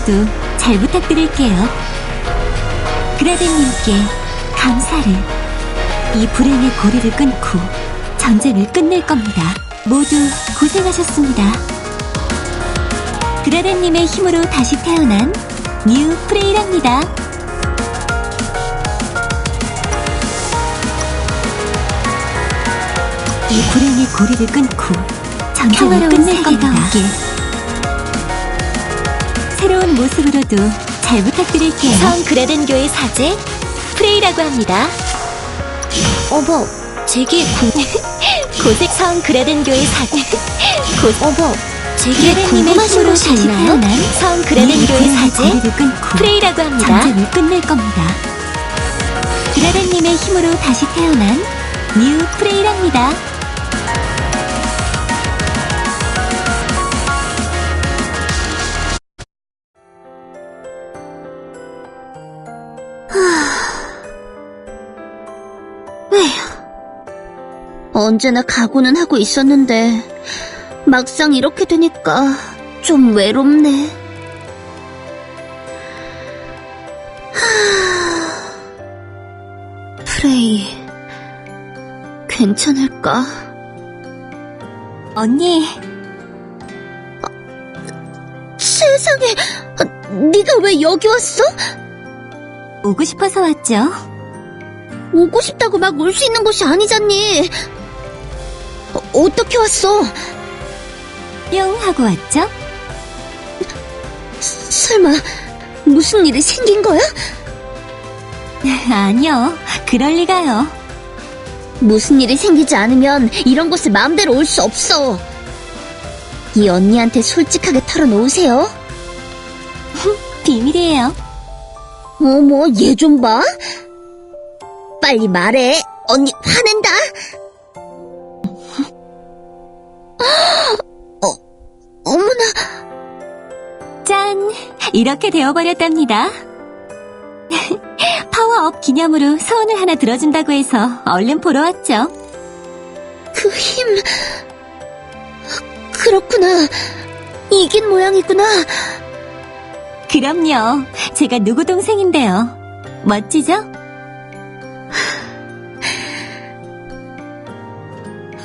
모습으로도 잘 부탁드릴게요. 그라덴님께 감사를. 이 불행의 고리를 끊고 전쟁을 끝낼 겁니다. 모두 고생하셨습니다. 그라덴님의 힘으로 다시 태어난 뉴 프레이랍니다. 이 불행의 고리를 끊고 전쟁을 끝낼 겁니다. 새로운 모습으로도 잘 부탁드릴게요. 성 그레덴 교회 사제 프레이라고 합니다. 어머, 제게 구... 고색 성 그레덴 교회 사제 고... 어머, 제게 궁금하신 곳이 있나요? 성 그레덴 이 교회 불행의 사제 프레이라고 합니다. 전쟁을 끝낼 겁니다. 그라덴님의 힘으로 다시 태어난 뉴 프레이랍니다. 언제나 각오는 하고 있었는데 막상 이렇게 되니까 좀 외롭네. 하... 프레이, 괜찮을까? 언니, 세상에, 네가 왜 여기 왔어? 오고 싶어서 왔죠? 오고 싶다고 막 올 수 있는 곳이 아니잖니. 어, 어떻게 왔어? 뿅 하고 왔죠? 설마 무슨 일이 생긴 거야? 아니요, 그럴 리가요. 무슨 일이 생기지 않으면 이런 곳에 마음대로 올 수 없어. 이 언니한테 솔직하게 털어놓으세요. 비밀이에요. 어머, 얘 좀 봐. 빨리 말해. 언니 화낸다. 어, 어머나. 짠! 이렇게 되어버렸답니다. 파워업 기념으로 소원을 하나 들어준다고 해서 얼른 보러 왔죠. 그 힘. 그렇구나. 이긴 모양이구나. 그럼요. 제가 누구 동생인데요. 멋지죠?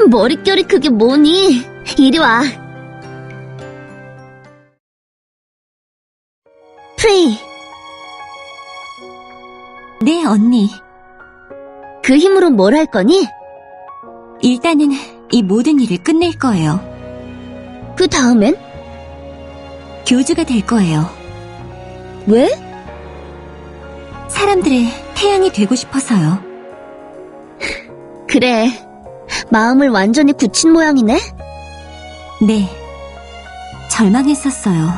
머릿결이 그게 뭐니? 이리 와. 프레이, 네, 언니. 그 힘으로 뭘 할 거니? 일단은 이 모든 일을 끝낼 거예요. 그 다음엔? 교주가 될 거예요. 왜? 사람들의 태양이 되고 싶어서요. 그래. 마음을 완전히 굳힌 모양이네? 네. 절망했었어요.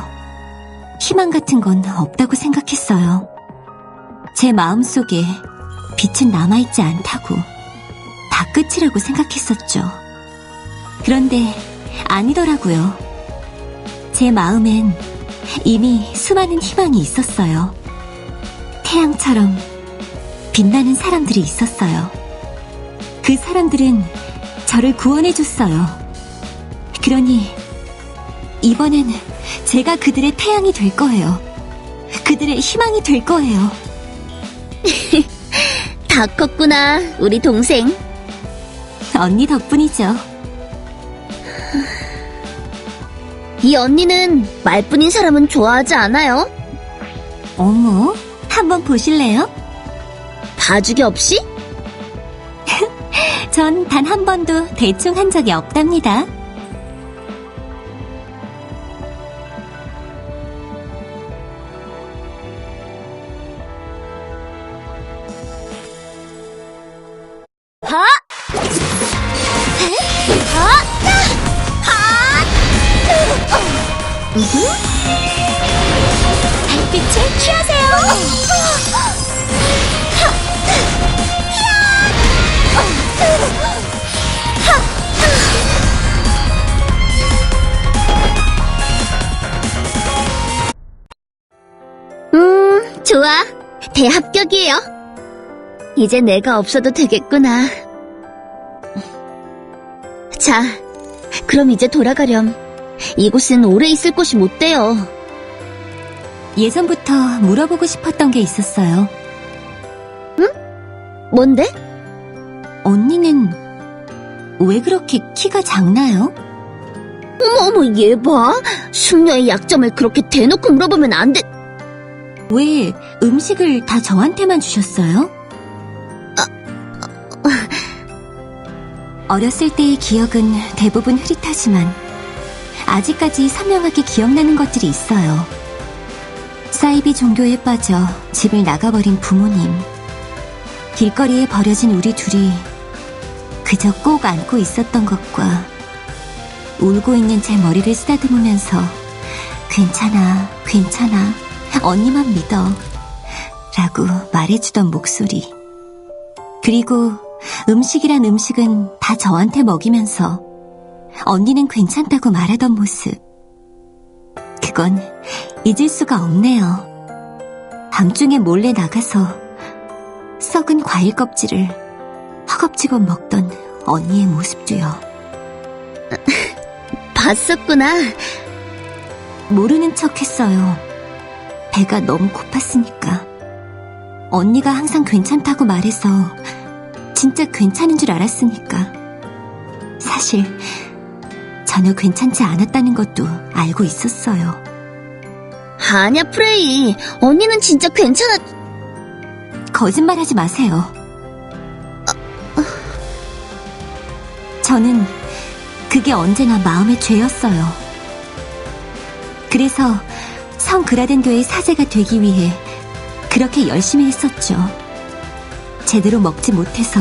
희망 같은 건 없다고 생각했어요. 제 마음 속에 빛은 남아있지 않다고. 다 끝이라고 생각했었죠. 그런데 아니더라고요. 제 마음엔 이미 수많은 희망이 있었어요. 태양처럼 빛나는 사람들이 있었어요. 그 사람들은 저를 구원해줬어요. 그러니 이번엔 제가 그들의 태양이 될 거예요. 그들의 희망이 될 거예요. 다 컸구나, 우리 동생. 언니 덕분이죠. 이 언니는 말뿐인 사람은 좋아하지 않아요? 어머, 한번 보실래요? 봐주기 없이? 전 단 한 번도 대충 한 적이 없답니다. 대합격이에요. 이제 내가 없어도 되겠구나. 자, 그럼 이제 돌아가렴. 이곳은 오래 있을 곳이 못 돼요. 예전부터 물어보고 싶었던 게 있었어요. 뭔데? 언니는 왜 그렇게 키가 작나요? 어머, 어머, 얘 봐. 숙녀의 약점을 그렇게 대놓고 물어보면 안 돼. 왜 음식을 다 저한테만 주셨어요? 어렸을 때의 기억은 대부분 흐릿하지만 아직까지 선명하게 기억나는 것들이 있어요. 사이비 종교에 빠져 집을 나가버린 부모님, 길거리에 버려진 우리 둘이 그저 꼭 안고 있었던 것과 울고 있는 제 머리를 쓰다듬으면서 괜찮아, 괜찮아, 언니만 믿어. 라고 말해주던 목소리. 그리고 음식이란 음식은 다 저한테 먹이면서 언니는 괜찮다고 말하던 모습. 그건 잊을 수가 없네요. 밤중에 몰래 나가서 썩은 과일 껍질을 허겁지겁 먹던 언니의 모습도요. 봤었구나. 모르는 척 했어요. 배가 너무 고팠으니까. 언니가 항상 괜찮다고 말해서 진짜 괜찮은 줄 알았으니까. 사실 전혀 괜찮지 않았다는 것도 알고 있었어요. 아냐, 프레이. 언니는 진짜 괜찮아. 거짓말하지 마세요. 저는 그게 언제나 마음의 죄였어요. 그래서 성 그라덴 교회 사제가 되기 위해 그렇게 열심히 했었죠. 제대로 먹지 못해서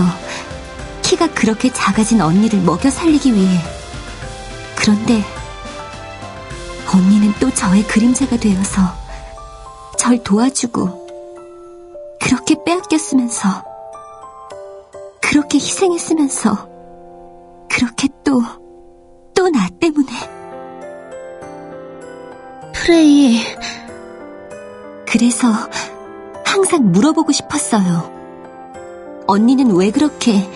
키가 그렇게 작아진 언니를 먹여 살리기 위해. 그런데 언니는 또 저의 그림자가 되어서 절 도와주고 그렇게 빼앗겼으면서 그렇게 희생했으면서 그렇게 또 또 나 때문에 프레이. 그래서 항상 물어보고 싶었어요. 언니는 왜 그렇게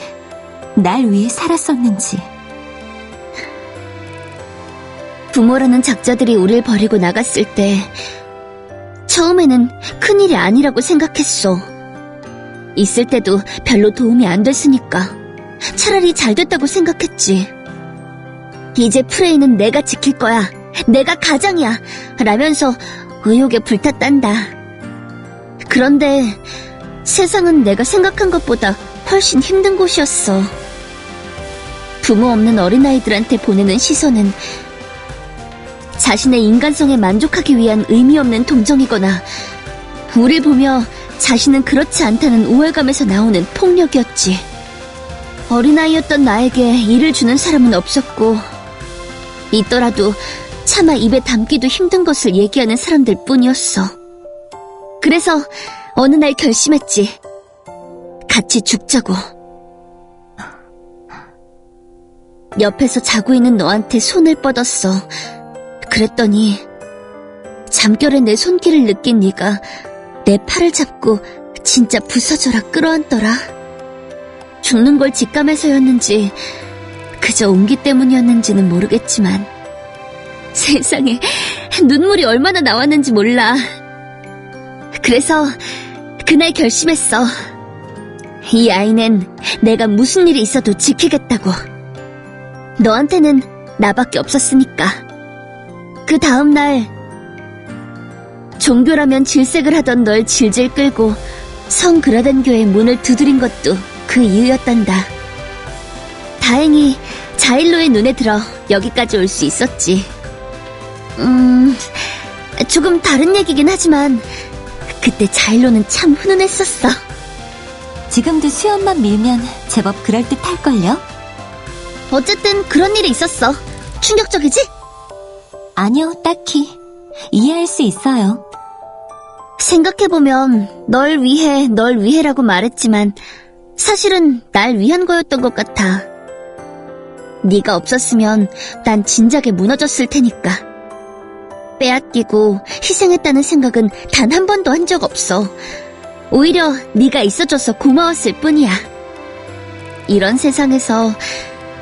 날 위해 살았었는지. 부모라는 작자들이 우릴 버리고 나갔을 때 처음에는 큰일이 아니라고 생각했어. 있을 때도 별로 도움이 안 됐으니까 차라리 잘 됐다고 생각했지. 이제 프레이는 내가 지킬 거야. 내가 가장이야. 라면서 의욕에 불탔단다. 그런데 세상은 내가 생각한 것보다 훨씬 힘든 곳이었어. 부모 없는 어린아이들한테 보내는 시선은 자신의 인간성에 만족하기 위한 의미 없는 동정이거나 우릴 보며 자신은 그렇지 않다는 우월감에서 나오는 폭력이었지. 어린아이였던 나에게 일을 주는 사람은 없었고 있더라도 차마 입에 담기도 힘든 것을 얘기하는 사람들 뿐이었어. 그래서 어느 날 결심했지. 같이 죽자고. 옆에서 자고 있는 너한테 손을 뻗었어. 그랬더니 잠결에 내 손길을 느낀 네가 내 팔을 잡고 진짜 부서져라 끌어안더라. 죽는 걸 직감해서였는지 그저 온기 때문이었는지는 모르겠지만 세상에 눈물이 얼마나 나왔는지 몰라. 그래서 그날 결심했어. 이 아이는 내가 무슨 일이 있어도 지키겠다고. 너한테는 나밖에 없었으니까. 그 다음날 종교라면 질색을 하던 널 질질 끌고 성 그라덴 교회 문을 두드린 것도 그 이유였단다. 다행히 자일로의 눈에 들어 여기까지 올 수 있었지. 음, 조금 다른 얘기긴 하지만 그때 자일로는 참 훈훈했었어. 지금도 수염만 밀면 제법 그럴듯할걸요? 어쨌든 그런 일이 있었어. 충격적이지? 아니요, 딱히. 이해할 수 있어요. 생각해보면 널 위해 널 위해라고 말했지만 사실은 날 위한 거였던 것 같아. 네가 없었으면 난 진작에 무너졌을 테니까. 빼앗기고 희생했다는 생각은 단 한 번도 한 적 없어. 오히려 네가 있어줘서 고마웠을 뿐이야. 이런 세상에서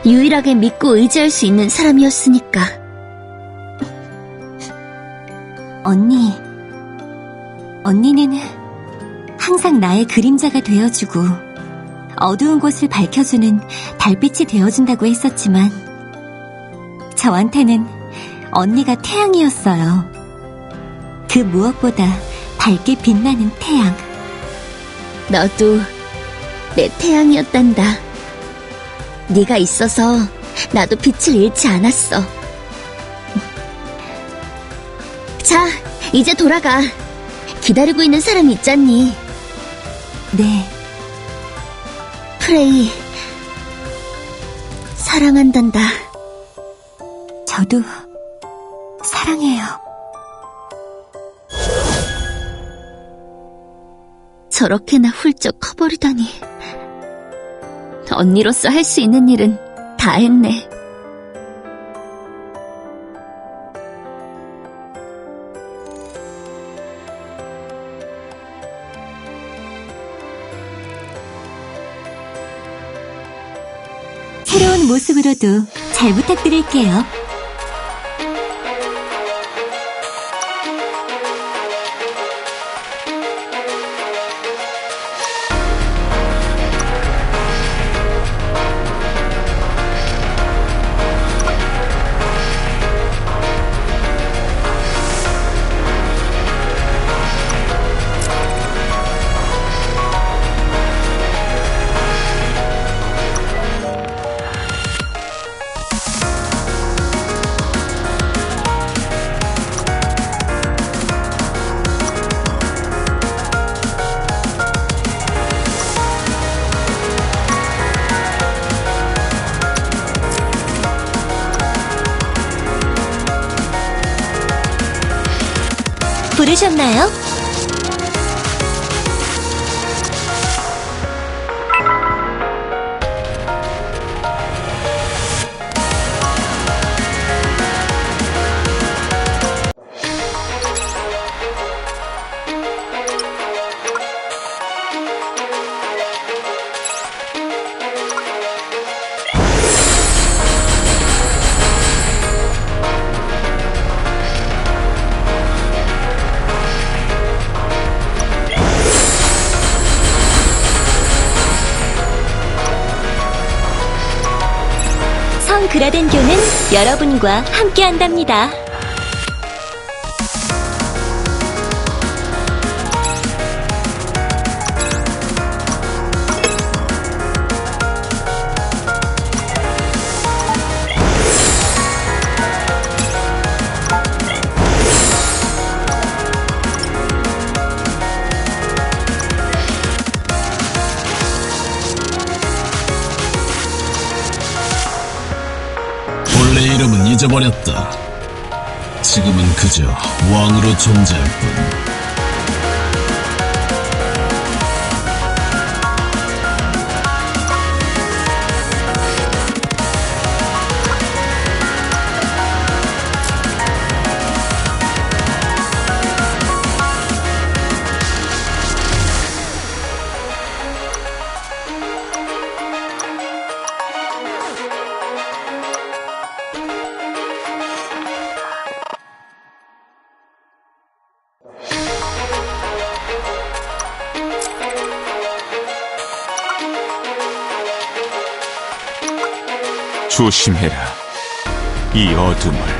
유일하게 믿고 의지할 수 있는 사람이었으니까. 언니, 언니는 항상 나의 그림자가 되어주고 어두운 곳을 밝혀주는 달빛이 되어준다고 했었지만 저한테는 언니가 태양이었어요. 그 무엇보다 밝게 빛나는 태양. 너도 내 태양이었단다. 네가 있어서 나도 빛을 잃지 않았어. 자, 이제 돌아가. 기다리고 있는 사람 있잖니. 네, 프레이. 사랑한단다. 저도 사랑해요. 저렇게나 훌쩍 커버리다니. 언니로서 할 수 있는 일은 다 했네. 새로운 모습으로도 잘 부탁드릴게요. 부르셨나요? 성 그라덴교는 여러분과 함께 한답니다. 본래 이름은 잊어버렸다. 지금은 그저 왕으로 존재할 뿐. 조심해라. 이 어둠을.